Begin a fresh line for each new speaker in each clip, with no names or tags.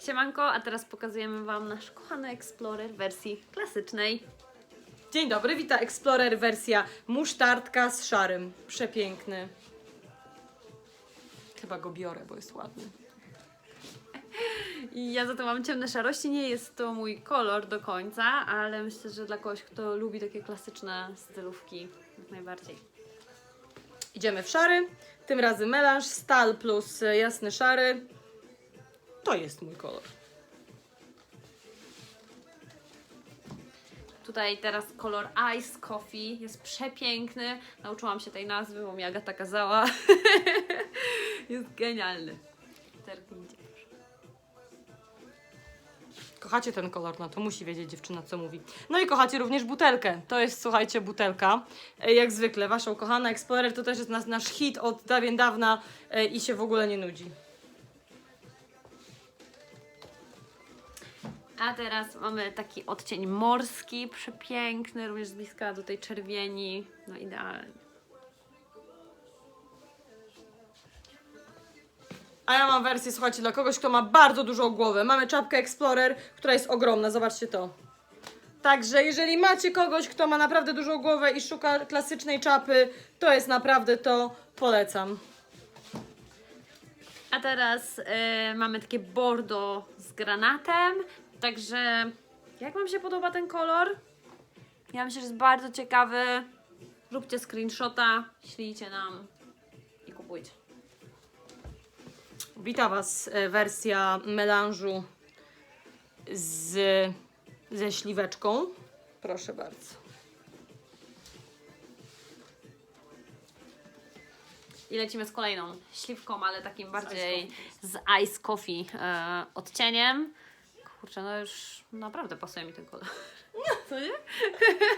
Siemanko, a teraz pokazujemy Wam nasz kochany Explorer w wersji klasycznej.
Dzień dobry, wita Explorer wersja musztardka z szarym. Przepiękny. Chyba go biorę, bo jest ładny.
I ja za to mam ciemne szarości, nie jest to mój kolor do końca, ale myślę, że dla kogoś, kto lubi takie klasyczne stylówki, jak najbardziej.
Idziemy w szary. Tym razem melanż, stal plus e, jasny szary. To jest mój kolor.
Tutaj teraz kolor Ice Coffee jest przepiękny. Nauczyłam się tej nazwy, bo mi Agata kazała. jest genialny. Zerknijcie.
Kochacie ten kolor, no to musi wiedzieć dziewczyna, co mówi. No i kochacie również butelkę. To jest, słuchajcie, butelka. E, Jak zwykle, wasza ukochana Explorer to też jest nas, nasz hit od dawien dawna e, i się w ogóle nie nudzi.
A teraz mamy taki odcień morski, przepiękny, również z bliska do tej czerwieni. No idealnie.
A ja mam wersję, słuchajcie, dla kogoś, kto ma bardzo dużą głowę. Mamy czapkę Explorer, która jest ogromna, zobaczcie to. Także jeżeli macie kogoś, kto ma naprawdę dużą głowę i szuka klasycznej czapy, to jest naprawdę to, polecam.
A teraz y, mamy takie bordo z granatem. Także jak Wam się podoba ten kolor? Ja myślę, że jest bardzo ciekawy. Róbcie screenshota, ślijcie nam i kupujcie.
Wita Was e, wersja melanżu z, ze śliweczką. Proszę bardzo.
I lecimy z kolejną śliwką, ale takim bardziej z ice coffee e, odcieniem. Kurczę, no już naprawdę pasuje mi ten kolor. Co nie?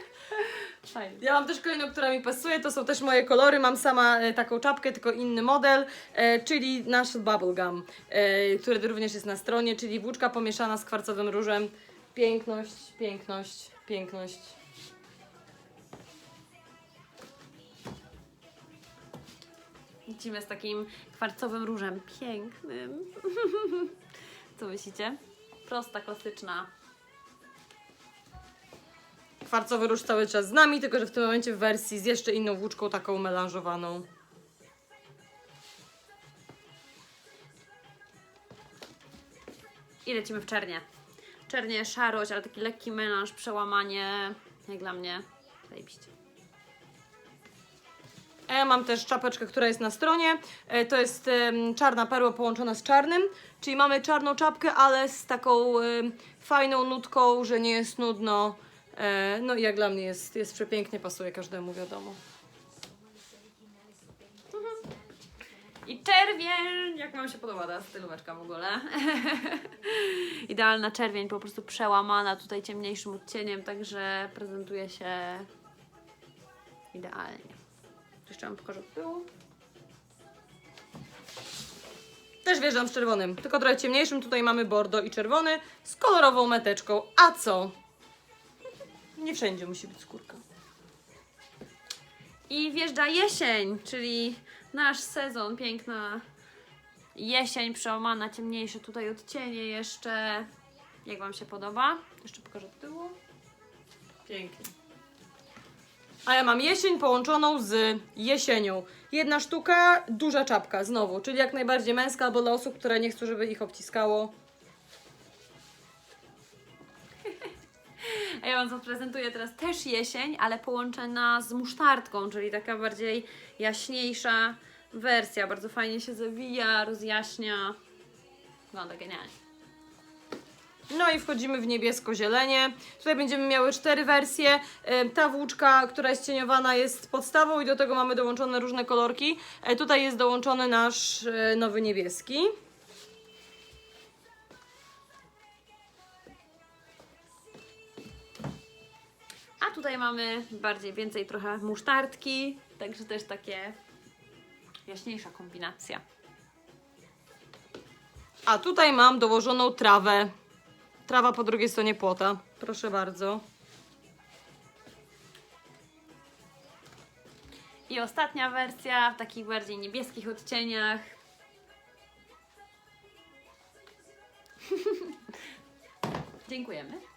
Fajnie.
Ja mam też kolejną, która mi pasuje, to są też moje kolory. Mam sama e, taką czapkę, tylko inny model, e, czyli nasz bubblegum, e, który również jest na stronie, czyli włóczka pomieszana z kwarcowym różem. Piękność, piękność, piękność.
Lecimy z takim kwarcowym różem pięknym. Co myślicie? Prosta, klasyczna.
Kwarcowy róż cały czas z nami, tylko że w tym momencie w wersji z jeszcze inną włóczką, taką melanżowaną.
I lecimy w czernie. Czernie, szarość, ale taki lekki melanż, przełamanie. Jak dla mnie, zajebiście.
A ja mam też czapeczkę, która jest na stronie. E, To jest czarna perła połączona z czarnym, czyli mamy czarną czapkę, ale z taką fajną nutką, że nie jest nudno. E, No i jak dla mnie jest, jest przepięknie, pasuje każdemu, wiadomo.
I czerwień! Jak Wam się podoba ta stylóweczka w ogóle? Idealna czerwień, po prostu przełamana tutaj ciemniejszym odcieniem, także prezentuje się idealnie. Jeszcze Wam pokażę tyłu.
Też wjeżdżam z czerwonym, tylko trochę ciemniejszym. Tutaj mamy bordo i czerwony z kolorową meteczką. A co? Nie wszędzie musi być skórka.
I wjeżdża jesień, czyli nasz sezon, piękna jesień przełamana, ciemniejsze tutaj odcienie jeszcze. Jak Wam się podoba? Jeszcze pokażę od tyłu.
Pięknie. A ja mam jesień połączoną z jesienią. Jedna sztuka, duża czapka, znowu, czyli jak najbardziej męska, albo dla osób, które nie chcą, żeby ich obciskało.
A ja Wam zaprezentuję teraz też jesień, ale połączona z musztardką, czyli taka bardziej jaśniejsza wersja. Bardzo fajnie się zawija, rozjaśnia. Wygląda genialnie.
No i wchodzimy w niebiesko-zielenie. Tutaj będziemy miały cztery wersje. E, Ta włóczka, która jest cieniowana, jest podstawą i do tego mamy dołączone różne kolorki. E, Tutaj jest dołączony nasz e, nowy niebieski.
A tutaj mamy bardziej, więcej trochę musztardki, także też takie jaśniejsza kombinacja.
A tutaj mam dołożoną trawę. Trawa po drugiej stronie płota. Proszę bardzo.
I ostatnia wersja w takich bardziej niebieskich odcieniach. Dziękujemy.